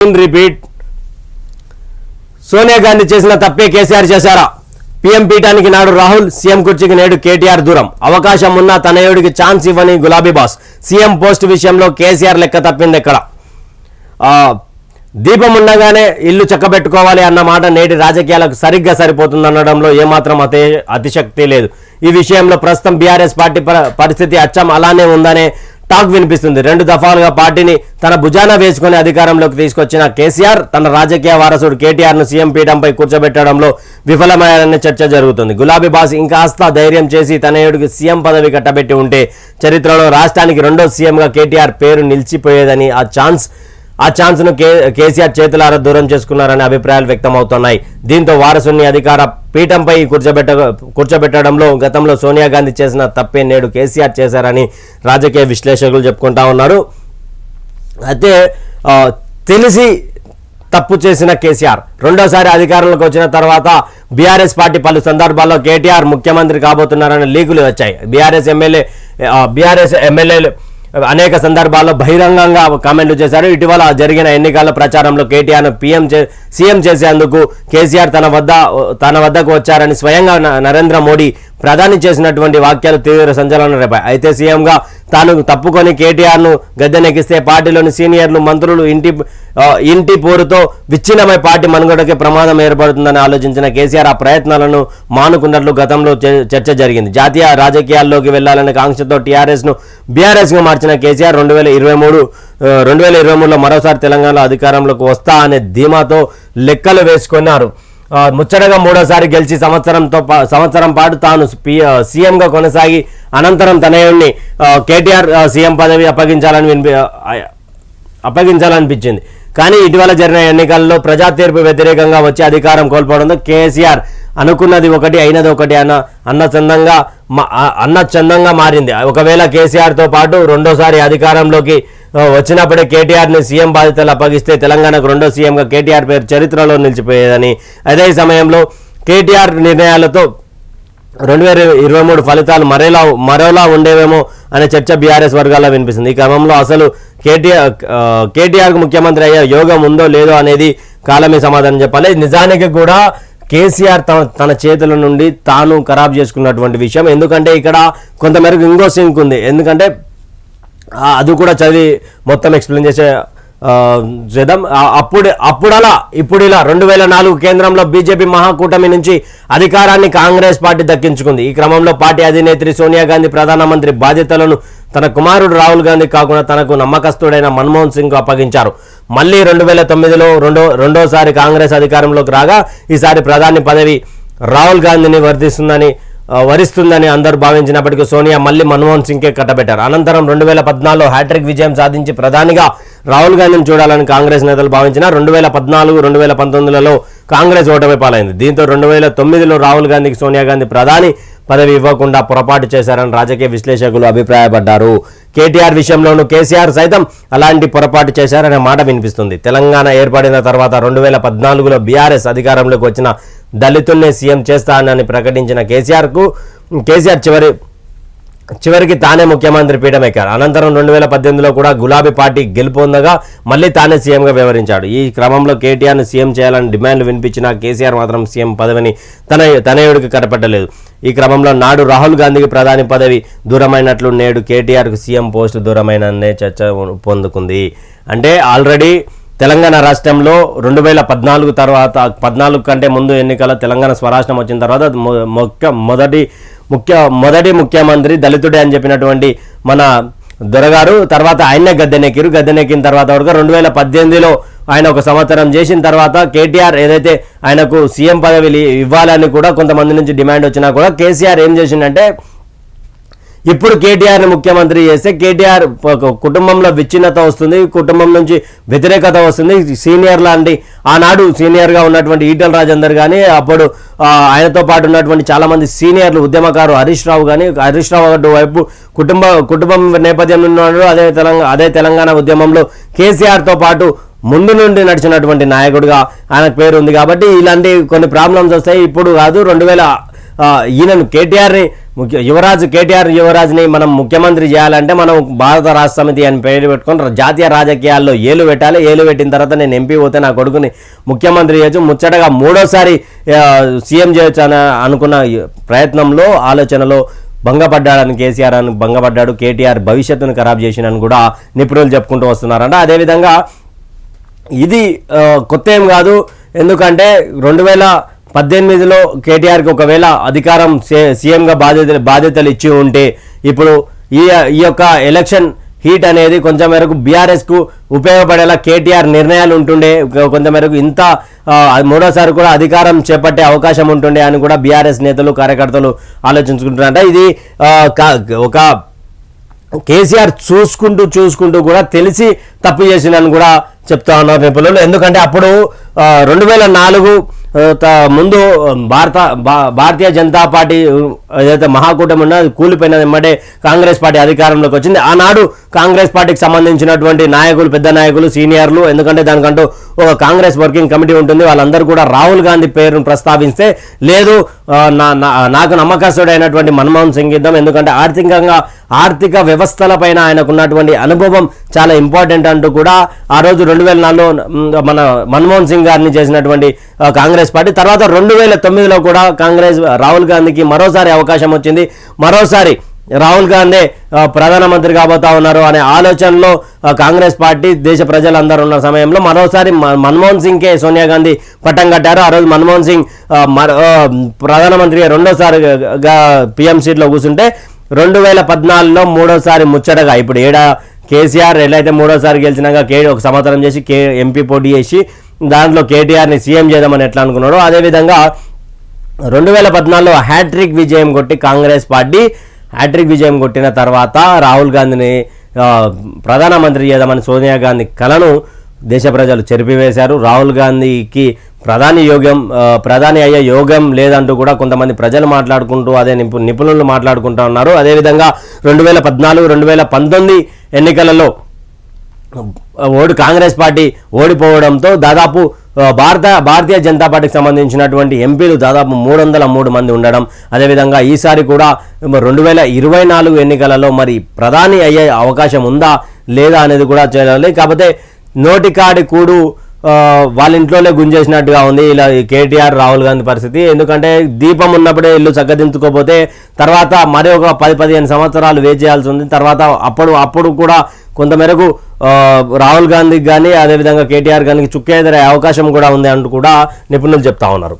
Repeat Sonia Gandhi చేసిన తప్పే కేసీఆర్ చేశారా? పీఎం పీఠానికి నాడు రాహుల్ సీఎం కుర్చీకి నేడు కేటీఆర్ దూరం. అవకాశం ఉన్న తనయుడికి ఛాన్స్ ఇవ్వని గులాబీ బాస్. సీఎం పోస్ట్ విషయంలో కేసీఆర్ లెక్క తప్పింది ఎక్కడ? ఆ, దీపం ఉండగానే ఇల్లు చక్కబెట్టుకోవాలి అన్న మాట నేటి రాజకీయాలకు సరిగ్గా సరిపోతుందనడంలో ఏమాత్రం అతే అతిశక్తి లేదు. ఈ విషయంలో ప్రస్తుతం బీఆర్ఎస్ పార్టీ పరిస్థితి అచ్చం అలానే ఉందనే టాక్ వినిపిస్తుంది. రెండు దఫాలుగా పార్టీని తన భుజాన వేసుకుని అధికారంలోకి తీసుకొచ్చిన కేసీఆర్ తన రాజకీయ వారసుడు కేటీఆర్ను సీఎం పీఠంపై కూర్చోబెట్టడంలో విఫలమయ్యారనే చర్చ జరుగుతుంది. గులాబీ బాస్ ఇంకాస్త ధైర్యం చేసి తనయుడికి సీఎం పదవి కట్టబెట్టి ఉంటే చరిత్రలో రాష్ట్రానికి రెండో సీఎంగా కేటీఆర్ పేరు నిలిచిపోయేదని ఆ ఛాన్స్ ఆ ఛాన్స్ను కే కేసీఆర్ చేతులారా దూరం చేసుకున్నారనే అభిప్రాయాలు వ్యక్తమవుతున్నాయి. దీంతో వారసుని అధికార పీఠంపై కూర్చోబెట్ట కూర్చోబెట్టడంలో గతంలో సోనియా గాంధీ చేసిన తప్పే నేడు కేసీఆర్ చేశారని రాజకీయ విశ్లేషకులు చెప్పుకుంటా ఉన్నారు. అయితే తెలిసి తప్పు చేసిన కేసీఆర్ రెండోసారి అధికారంలోకి వచ్చిన తర్వాత బీఆర్ఎస్ పార్టీ పలు సందర్భాల్లో కేటీఆర్ ముఖ్యమంత్రి కాబోతున్నారని లీకులు వచ్చాయి. బీఆర్ఎస్ ఎమ్మెల్యే బీఆర్ఎస్ ఎమ్మెల్యేలు అనేక సందర్భాల్లో బహిరంగంగా కామెంట్లు చేశారు. ఇటీవల జరిగిన ఎన్నికల ప్రచారంలో కేటీఆర్ పీఎం సీఎం చేసేందుకు కేసీఆర్ తన వద్ద తన వద్దకు వచ్చారని స్వయంగా న- నరేంద్ర మోడీ ప్రధాని చేసినటువంటి వాక్యాలు తీవ్ర సంచలనం రేపాయి అయితే సీఎంగా తాను తప్పుకొని కేటీఆర్ను గద్దెనెక్కిస్తే పార్టీలోని సీనియర్లు మంత్రులు ఇంటి ఇంటి పోరుతో విచ్ఛిన్నమై పార్టీ మనుగడకే ప్రమాదం ఏర్పడుతుందని ఆలోచించిన కేసీఆర్ ఆ ప్రయత్నాలను మానుకున్నట్లు గతంలో చర్చ జరిగింది. జాతీయ రాజకీయాల్లోకి వెళ్ళాలనే కాంక్షతో టీఆర్ఎస్ను బీఆర్ఎస్గా మార్చిన కేసీఆర్ రెండు వేల ఇరవై మూడు రెండు వేల ఇరవై మూడులో మరోసారి తెలంగాణలో అధికారంలోకి వస్తా అనే ధీమాతో లెక్కలు వేసుకున్నారు. ముచ్చటగా మూడోసారి గెలిచి సంవత్సరంతో సంవత్సరం పాటు తాను సీఎంగా కొనసాగి అనంతరం తనయుడిని కేటీఆర్ సీఎం పదవి అప్పగించాలని వినిపి అప్పగించాలనిపించింది. కానీ ఇటీవల జరిగిన ఎన్నికల్లో ప్రజా తీర్పు వ్యతిరేకంగా వచ్చి అధికారం కోల్పోవడంతో కేసీఆర్ అనుకున్నది ఒకటి అయినది ఒకటి అన్న అన్న చందంగా అన్న చందంగా మారింది. ఒకవేళ కేసీఆర్తో పాటు రెండోసారి అధికారంలోకి వచ్చినప్పుడే కేటీఆర్ని సీఎం బాధ్యతలు అప్పగిస్తే తెలంగాణకు రెండో సీఎంగా కేటీఆర్ పేరు చరిత్రలో నిలిచిపోయేదని. అదే సమయంలో కేటీఆర్ నిర్ణయాలతో రెండు వేల ఇరవై మూడు ఫలితాలు మరేలా మరోలా ఉండేవేమో అనే చర్చ బీఆర్ఎస్ వర్గాల్లో వినిపిస్తుంది. ఈ క్రమంలో అసలు కేటీఆర్ కేటీఆర్కు ముఖ్యమంత్రి అయ్యే యోగం ఉందో లేదో అనేది కాలమే సమాధానం చెప్పాలి. నిజానికి కూడా కేసీఆర్ తన తన చేతుల నుండి తాను ఖరాబ్ చేసుకున్నటువంటి విషయం. ఎందుకంటే ఇక్కడ కొంతమేరకు ఇంకో సింక్ ఉంది. ఎందుకంటే అది కూడా చదివి మొత్తం ఎక్స్ప్లెయిన్ చేసే ఆ, చేద్దాం. అప్పుడు అప్పుడలా ఇప్పుడు ఇలా రెండు వేల నాలుగు కేంద్రంలో బీజేపీ మహాకూటమి నుంచి అధికారాన్ని కాంగ్రెస్ పార్టీ దక్కించుకుంది. ఈ క్రమంలో పార్టీ అధినేత్రి సోనియా గాంధీ ప్రధానమంత్రి బాధ్యతలను తన కుమారుడు రాహుల్ గాంధీ కాకుండా తనకు నమ్మకస్తుడైన మన్మోహన్ సింగ్ అప్పగించారు. మళ్ళీ రెండు వేల తొమ్మిదిలో రెండో రెండోసారి కాంగ్రెస్ అధికారంలోకి రాగా ఈసారి ప్రధాని పదవి రాహుల్ గాంధీని వర్ధిస్తుందని వరిస్తుందని అందరూ భావించినప్పటికీ సోనియా మళ్ళీ మన్మోహన్ సింగ్కే కట్టబెట్టారు. అనంతరం రెండు వేల పద్నాలుగులో హ్యాట్రిక్ విజయం సాధించి ప్రధానిగా రాహుల్ గాంధీని చూడాలని కాంగ్రెస్ నేతలు భావించిన రెండు వేల పద్నాలుగు రెండు వేల పంతొమ్మిదిలలో కాంగ్రెస్ ఓటమి పాలైంది. దీంతో రెండు వేల తొమ్మిదిలో రాహుల్ గాంధీకి సోనియా గాంధీ ప్రధాని పదవి ఇవ్వకుండా పొరపాటు చేశారని రాజకీయ విశ్లేషకులు అభిప్రాయపడ్డారు. కేటీఆర్ విషయంలోనూ కేసీఆర్ సైతం అలాంటి పొరపాటు చేశారనే మాట వినిపిస్తుంది. తెలంగాణ ఏర్పడిన తర్వాత రెండు వేల పద్నాలుగులో బీఆర్ఎస్ అధికారంలోకి వచ్చిన దళితుల్ని సీఎం చేస్తానని ప్రకటించిన కేసీఆర్కు కేసీఆర్ చివరి చివరికి తానే ముఖ్యమంత్రి పీఠం ఎక్కారు. అనంతరం రెండు వేల పద్దెనిమిదిలో కూడా గులాబీ పార్టీ గెలుపొందగా మళ్ళీ తానే సీఎంగా వ్యవహరించాడు. ఈ క్రమంలో కేటీఆర్ను సీఎం చేయాలని డిమాండ్లు వినిపించిన కేసీఆర్ మాత్రం సీఎం పదవిని తన తనయుడికి కట్టపెట్టలేదు ఈ క్రమంలో నాడు రాహుల్ గాంధీకి ప్రధాని పదవి దూరమైనట్లు నేడు కేటీఆర్కు సీఎం పోస్టు దూరమైననే చర్చ పొందుకుంది. అంటే ఆల్రెడీ తెలంగాణ రాష్ట్రంలో రెండు వేల పద్నాలుగు తర్వాత పద్నాలుగు కంటే ముందు ఎన్నికల తెలంగాణ స్వరాష్ట్రం వచ్చిన తర్వాత ముఖ్య మొక్క మొదటి ముఖ్య మొదటి ముఖ్యమంత్రి దళితుడే అని చెప్పినటువంటి మన దొరగారు తర్వాత ఆయనే గద్దెనెక్కిరు గద్దెనెక్కిన తర్వాత వరకు రెండు వేల పద్దెనిమిదిలో ఆయన ఒక సంవత్సరం చేసిన తర్వాత కేటీఆర్ ఏదైతే ఆయనకు సీఎం పదవి ఇవ్వాలని కూడా కొంతమంది నుంచి డిమాండ్ వచ్చినా కూడా కేసీఆర్ ఏం చేసిండంటే ఇప్పుడు కేటీఆర్ని ముఖ్యమంత్రి చేస్తే కేటీఆర్ కుటుంబంలో విచ్ఛిన్నత వస్తుంది కుటుంబం నుంచి వ్యతిరేకత వస్తుంది. సీనియర్ లాంటి ఆనాడు సీనియర్గా ఉన్నటువంటి ఈటల రాజేందర్ కానీ అప్పుడు ఆయనతో పాటు ఉన్నటువంటి చాలా మంది సీనియర్లు ఉద్యమకారు హరీష్ రావు కానీ హరీష్ రావు అటు వైపు కుటుంబ కుటుంబం నేపథ్యం ఉన్నాడు. అదే తెలంగాణ అదే తెలంగాణ ఉద్యమంలో కేసీఆర్తో పాటు ముందు నుండి నడిచినటువంటి నాయకుడిగా ఆయన పేరు ఉంది కాబట్టి ఇలాంటి కొన్ని ప్రాబ్లమ్స్ వస్తాయి. ఇప్పుడు కాదు రెండు వేల ఈయనను కేటీఆర్ని ముఖ్య యువరాజు కేటీఆర్ యువరాజ్ని మనం ముఖ్యమంత్రి చేయాలంటే మనం భారత రాష్ట్ర సమితి అని పేరు పెట్టుకొని జాతీయ రాజకీయాల్లో ఏలు పెట్టాలి. ఏలు పెట్టిన తర్వాత నేను ఎంపీ పోతే నా కొడుకుని ముఖ్యమంత్రి చేయొచ్చు. ముచ్చటగా మూడోసారి సీఎం చేయొచ్చు అని అనుకున్న ప్రయత్నంలో ఆలోచనలో భంగపడ్డాడని కేసీఆర్ అని భంగపడ్డాడు. కేటీఆర్ భవిష్యత్తును ఖరాబ్ చేసినని కూడా నిపుణులు చెప్పుకుంటూ వస్తున్నారంట. అదేవిధంగా ఇది కొత్త ఏం కాదు. ఎందుకంటే రెండు వేల పద్దెనిమిదిలో కేటీఆర్కి ఒకవేళ అధికారం సే- సీఎంగా బాధ్యతలు బాధ్యతలు ఇచ్చి ఉంటే ఇప్పుడు ఈ ఈ యొక్క ఎలక్షన్ హీట్ అనేది కొంచెం మేరకు బీఆర్ఎస్కు ఉపయోగపడేలా కేటీఆర్ నిర్ణయాలు ఉంటుండే. కొంతమేరకు కొంత మేరకు ఇంత మూడోసారి కూడా అధికారం చేపట్టే అవకాశం ఉంటుండే అని కూడా బీఆర్ఎస్ నేతలు కార్యకర్తలు ఆలోచించుకుంటున్నారంట. ఇది ఒక కేసీఆర్ చూసుకుంటూ చూసుకుంటూ కూడా తెలిసి తప్పు చేసిందని కూడా చెప్తా ఉన్నారు నిపుణులు ఎందుకంటే అప్పుడు రెండు వేల నాలుగు ముందు భారత భా- భారతీయ జనతా పార్టీ ఏదైతే మహాకూటమి ఉన్నదో అది కూలిపోయినది ఎమ్మటే కాంగ్రెస్ పార్టీ అధికారంలోకి వచ్చింది. ఆనాడు కాంగ్రెస్ పార్టీకి సంబంధించినటువంటి నాయకులు పెద్ద నాయకులు సీనియర్లు ఎందుకంటే దానికంటూ ఒక కాంగ్రెస్ వర్కింగ్ కమిటీ ఉంటుంది. వాళ్ళందరూ కూడా రాహుల్ గాంధీ పేరును ప్రస్తావిస్తే లేదు నాకు నా- నా- నాకు మన్మోహన్ సింగ్ ఇద్దాం ఎందుకంటే ఆర్థికంగా ఆర్థిక వ్యవస్థల పైన ఆయనకున్నటువంటి అనుభవం చాలా ఇంపార్టెంట్ అంటూ కూడా ఆ రోజు రెండు వేల నాలుగులో మన మన్మోహన్ సింగ్ గారిని చేసినటువంటి కాంగ్రెస్ పార్టీ. తర్వాత రెండు వేల తొమ్మిదిలో కూడా కాంగ్రెస్ రాహుల్ గాంధీకి మరోసారి అవకాశం వచ్చింది. మరోసారి రాహుల్ గాంధీ ప్రధానమంత్రి కాబోతా ఉన్నారు అనే ఆలోచనలో కాంగ్రెస్ పార్టీ దేశ ప్రజలందరూ ఉన్న సమయంలో మరోసారి మ- మన్మోహన్ సింగ్కే సోనియా గాంధీ పట్టం కట్టారు. ఆ రోజు మన్మోహన్ సింగ్ ప్రధానమంత్రిగా మరో పిఎం సీట్లో కూర్చుంటే రెండు వేల పద్నాలుగులో మూడోసారి ముచ్చటగా ఇప్పుడు ఏడా కేసీఆర్ ఎట్లయితే మూడోసారి గెలిచినాక కే ఒక సంవత్సరం చేసి కే ఎంపీ పోటీ చేసి దాంట్లో కేటీఆర్ని సీఎం చేద్దామని ఎట్లా అనుకున్నాడో అదేవిధంగా రెండు వేల పద్నాలుగులో హ్యాట్రిక్ విజయం కొట్టి కాంగ్రెస్ పార్టీ హ్యాట్రిక్ విజయం కొట్టిన తర్వాత రాహుల్ గాంధీని ప్రధానమంత్రి చేద్దామని సోనియా గాంధీ కలను దేశ ప్రజలు చెరిపివేశారు. రాహుల్ గాంధీకి ప్రధాని యోగ్యం ప్రధాని అయ్యే యోగం లేదంటూ కూడా కొంతమంది ప్రజలు మాట్లాడుకుంటూ అదే నిపు నిపుణులు మాట్లాడుకుంటూ ఉన్నారు. అదేవిధంగా రెండు వేల పద్నాలుగు రెండు వేల పంతొమ్మిది ఎన్నికలలో ఓడి కాంగ్రెస్ పార్టీ ఓడిపోవడంతో దాదాపు భారత భారతీయ జనతా పార్టీకి సంబంధించినటువంటి ఎంపీలు దాదాపు మూడు వందల మూడు మంది ఉండడం అదేవిధంగా ఈసారి కూడా రెండు వేల ఇరవై నాలుగు ఎన్నికలలో మరి ప్రధాని అయ్యే అవకాశం ఉందా లేదా అనేది కూడా చేయాలి కాకపోతే నోటికాడి కూడు వాళ్ళ ఇంట్లోనే గుంజేసినట్టుగా ఉంది. ఇలా కేటీఆర్ రాహుల్ గాంధీ పరిస్థితి. ఎందుకంటే దీపం ఉన్నప్పుడే ఇల్లు చక్కదించుకోపోతే తర్వాత మరి ఒక పది పదిహేను సంవత్సరాలు వేచి చేయాల్సి ఉంది. తర్వాత అప్పుడు అప్పుడు కూడా కొంతమేరకు రాహుల్ గాంధీకి కానీ అదేవిధంగా కేటీఆర్ గానికి చుక్కేదరే అవకాశం కూడా ఉంది అంటూ కూడా నిపుణులు చెప్తా ఉన్నారు.